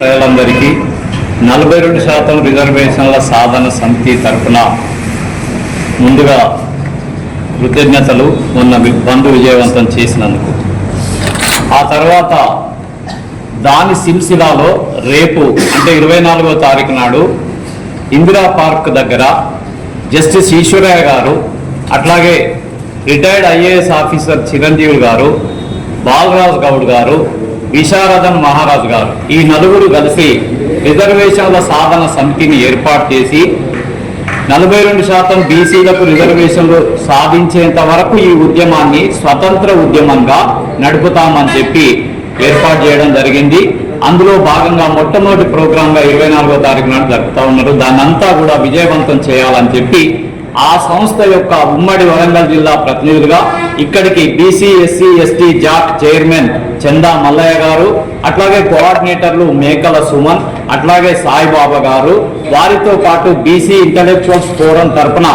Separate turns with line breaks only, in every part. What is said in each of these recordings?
ప్రజలందరికీ నలభై రెండు శాతం రిజర్వేషన్ల సాధన సమితి తరఫున ముందుగా కృతజ్ఞతలు మొన్న బంధు విజయవంతం చేసినందుకు. ఆ తర్వాత దాని సిల్సిలాలో రేపు అంటే ఇరవై నాలుగో తారీఖు నాడు ఇందిరా పార్క్ దగ్గర జస్టిస్ ఈశ్వరయ్య గారు అట్లాగే రిటైర్డ్ ఐఏఎస్ ఆఫీసర్ చిరంజీవి గారు బాలరాజ్ గౌడ్ గారు విశారదన్ మహారాజ్ గారు. ఈ నలుగురు కలిసి రిజర్వేషన్ల సాధన సమితిని ఏర్పాటు చేసి నలభై రెండు శాతం బీసీలకు రిజర్వేషన్లు సాధించేంత వరకు ఈ ఉద్యమాన్ని స్వతంత్ర ఉద్యమంగా నడుపుతామని చెప్పి ఏర్పాటు చేయడం జరిగింది. అందులో భాగంగా మొట్టమొదటి ప్రోగ్రాంగా ఇరవై నాలుగో తారీఖు నాడు జరుపుతా ఉన్నారు. దాన్నంతా కూడా విజయవంతం చేయాలని చెప్పి ఆ సంస్థ యొక్క ఉమ్మడి వరంగల్ జిల్లా ప్రతినిధులుగా ఇక్కడికి బీసీ ఎస్సీ ఎస్టీ జాట్ చైర్మన్ చందా మల్లయ్య గారు అట్లాగే కోఆర్డినేటర్లు మేకల సుమన్ అట్లాగే సాయిబాబా గారు. వారితో పాటు బీసీ ఇంటలెక్చువల్స్ ఫోరం తరపున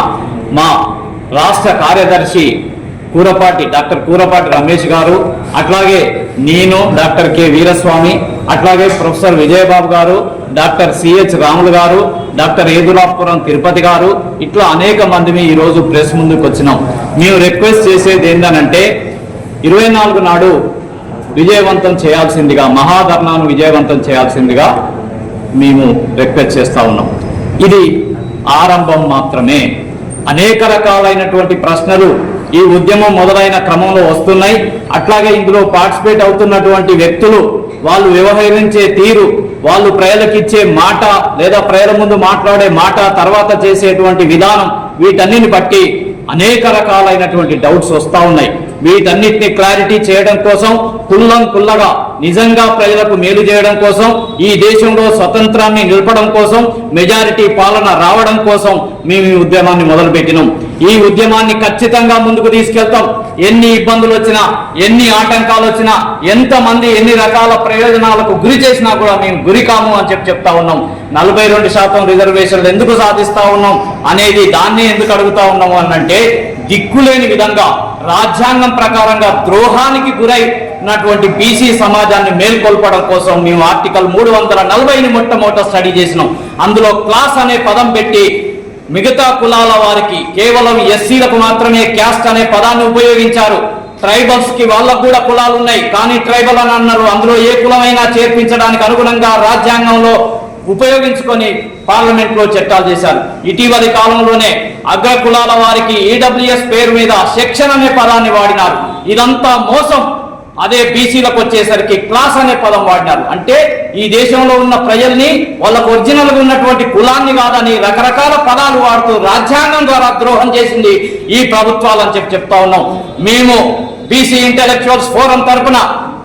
మా రాష్ట్ర కార్యదర్శి కూరపాటి డాక్టర్ కూరపాటి రమేష్ గారు అట్లాగే నేను డాక్టర్ కె వీరస్వామి అట్లాగే ప్రొఫెసర్ విజయబాబు గారు డాక్టర్ సిహెచ్ రాములు గారు డాక్టర్ ఏదులాపురం తిరుపతి గారు. ఇట్లా అనేక మందిని ఈరోజు ప్రెస్ ముందుకు వచ్చినాం మేము రిక్వెస్ట్ చేసేది ఏంటనంటే ఇరవై నాలుగు నాడు విజయవంతం చేయాల్సిందిగా మహాధర్నాను విజయవంతం చేయాల్సిందిగా మేము రిక్వెస్ట్ చేస్తా ఉన్నాం. ఇది ఆరంభం మాత్రమే. అనేక రకాలైనటువంటి ప్రశ్నలు ఈ ఉద్యమం మొదలైన క్రమంలో వస్తున్నాయి. అట్లాగే ఇందులో పార్టిసిపేట్ అవుతున్నటువంటి వ్యక్తులు వాళ్ళు వ్యవహరించే తీరు వాళ్ళు ప్రజలకు ఇచ్చే మాట లేదా ప్రజల ముందు మాట్లాడే మాట తర్వాత చేసేటువంటి విధానం వీటన్నిటిని బట్టి అనేక రకాలైనటువంటి డౌట్స్ వస్తూ ఉన్నాయి. వీటన్నిటిని క్లారిటీ చేయడం కోసం కుల్లం కుల్లగా నిజంగా ప్రజలకు మేలు చేయడం కోసం ఈ దేశంలో స్వతంత్రాన్ని నిలపడం కోసం మెజారిటీ పాలన రావడం కోసం మేము ఈ ఉద్యమాన్ని మొదలుపెట్టినాం. ఈ ఉద్యమాన్ని ఖచ్చితంగా ముందుకు తీసుకెళ్తాం. ఎన్ని ఇబ్బందులు వచ్చినా ఎన్ని ఆటంకాలు వచ్చినా ఎంతమంది ఎన్ని రకాల ప్రయోజనాలకు గురి చేసినా కూడా మేము గురికాము అని చెప్పి చెప్తా ఉన్నాం. నలభై రెండు శాతం రిజర్వేషన్లు ఎందుకు సాధిస్తా ఉన్నాం అనేది దాన్ని ఎందుకు అడుగుతా ఉన్నాము అనంటే దిక్కులేని విధంగా రాజ్యాంగం ప్రకారంగా ద్రోహానికి గురై ఉన్నటువంటి బీసీ సమాజాన్ని మేల్కొల్పడం కోసం మేము ఆర్టికల్ మూడు వందల నలభైని మొట్టమొదట స్టడీ చేసినాం. అందులో క్లాస్ అనే పదం పెట్టి మిగతా కులాల వారికి కేవలం ఎస్సీలకు మాత్రమే క్యాస్ట్ అనే పదాన్ని ఉపయోగించారు. ట్రైబల్స్కి వాళ్ళకు కూడా కులాలు ఉన్నాయి. కానీ ట్రైబల్ అని అన్నారు. అందులో ఏ కులమైనా చేర్పించడానికి అనుగుణంగా రాజ్యాంగంలో ఉపయోగించుకొని పార్లమెంట్లో చట్టాలు చేశారు. ఇటీవలి కాలంలోనే అగ్ర కులాల వారికి ఈడబ్ల్యూఎస్ పేరు మీద సెక్షన్ అనే పదాన్ని వాడినారు. ఇదంతా మోసం. అదే బీసీలకు వచ్చేసరికి క్లాస్ అనే పదం వాడినారు. అంటే ఈ దేశంలో ఉన్న ప్రజల్ని వాళ్ళకు ఒరిజినల్గా ఉన్నటువంటి కులాన్ని కాదని రకరకాల పదాలు వాడుతూ రాజ్యాంగం ద్వారా ద్రోహం చేసింది ఈ ప్రభుత్వాలు అని చెప్పి చెప్తా ఉన్నాం. మేము బీసీ ఇంటలెక్చువల్స్ ఫోరం తరపున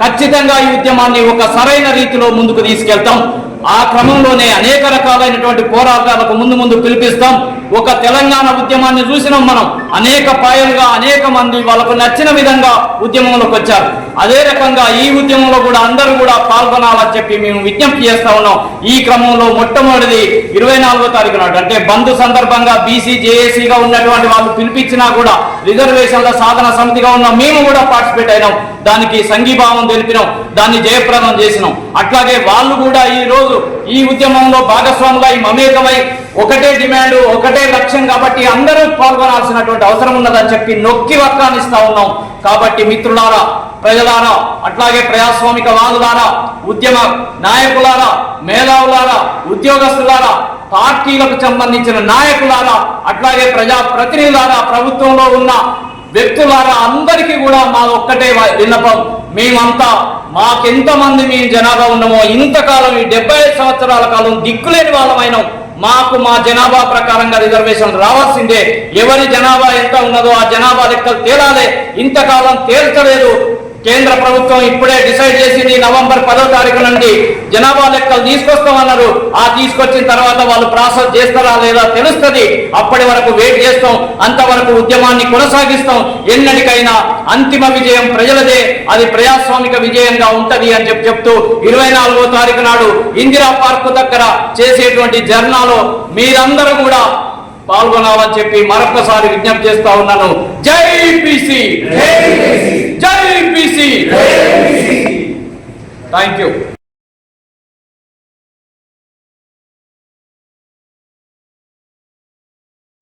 ఖచ్చితంగా ఈ ఉద్యమాన్ని ఒక సరైన రీతిలో ముందుకు తీసుకెళ్తాం. ఆ క్రమంలోనే అనేక రకాలైనటువంటి పోరాటాలకు ముందు ముందు పిలిపిస్తాం. ఒక తెలంగాణ ఉద్యమాన్ని చూసినాం మనం. అనేక పాయలుగా అనేక మంది వాళ్ళకు నచ్చిన విధంగా ఉద్యమంలోకి వచ్చారు. అదే రకంగా ఈ ఉద్యమంలో కూడా అందరూ కూడా పాల్గొనాలని చెప్పి మేము విజ్ఞప్తి చేస్తా ఉన్నాం. ఈ క్రమంలో మొట్టమొదటిది ఇరవై నాలుగో తారీఖు నాడు. అంటే బంధు సందర్భంగా బీసీ జేఏసీగా ఉన్నటువంటి వాళ్ళు పిలిపించినా కూడా రిజర్వేషన్ల సాధన సమితిగా ఉన్న మేము కూడా పార్టిసిపేట్ అయినాం. దానికి సంఘీభావం తెలిపినాం. దాన్ని జయప్రదం చేసినాం. అట్లాగే వాళ్ళు కూడా ఈ రోజు ఈ ఉద్యమంలో భాగస్వాములై మమేకమై ఒకటే డిమాండ్ ఒకటే లక్ష్యం కాబట్టి అందరూ పాల్గొనాల్సినటువంటి అవసరం ఉన్నదని చెప్పి నొక్కి వక్కానిస్తా ఉన్నాం. కాబట్టి మిత్రులారా ప్రజలారా అట్లాగే ప్రజాస్వామిక వాదులారా ఉద్యమ నాయకులారా మేధావులారా ఉద్యోగస్తులారా పార్టీలకు సంబంధించిన నాయకులారా అట్లాగే ప్రజా ప్రతినిధులారా ప్రభుత్వంలో ఉన్న వ్యక్తులారా అందరికీ కూడా మా ఒక్కటే విన్నపం. మేమంతా మాకెంతమంది మేము జనాభా ఉన్నామో ఇంతకాలం ఈ డెబ్బై ఐదు సంవత్సరాల కాలం దిక్కులేని వాళ్ళమైనాం. మాకు మా జనాభా ప్రకారంగా రిజర్వేషన్ రావాల్సిందే. ఎవరి జనాభా ఎంత ఉన్నదో ఆ జనాభా లెక్కలు తేలాలే. ఇంతకాలం తేల్చలేదు. కేంద్ర ప్రభుత్వం ఇప్పుడే డిసైడ్ చేసింది నవంబర్ పదో తారీఖు నుండి జనాభా లెక్కలు తీసుకొస్తామన్నారు. ఆ తీసుకొచ్చిన తర్వాత వాళ్ళు ప్రాసెస్ చేస్తారా లేదా తెలుస్తుంది. అప్పటి వరకు వెయిట్ చేస్తాం. అంతవరకు ఉద్యమాన్ని కొనసాగిస్తాం. ఎన్నటికైనా అంతిమ విజయం ప్రజలదే. అది ప్రజాస్వామిక విజయంగా ఉంటది అని చెప్పి చెప్తూ ఇరవై నాలుగో తారీఖు నాడు ఇందిరా పార్కు దగ్గర చేసేటువంటి జర్నాలో మీరందరూ కూడా పాల్గొనాలని చెప్పి మరొకసారి విజ్ఞప్తి చేస్తా ఉన్నాను. జై బీసీ జై బీసీ థ్యాంక్ యూ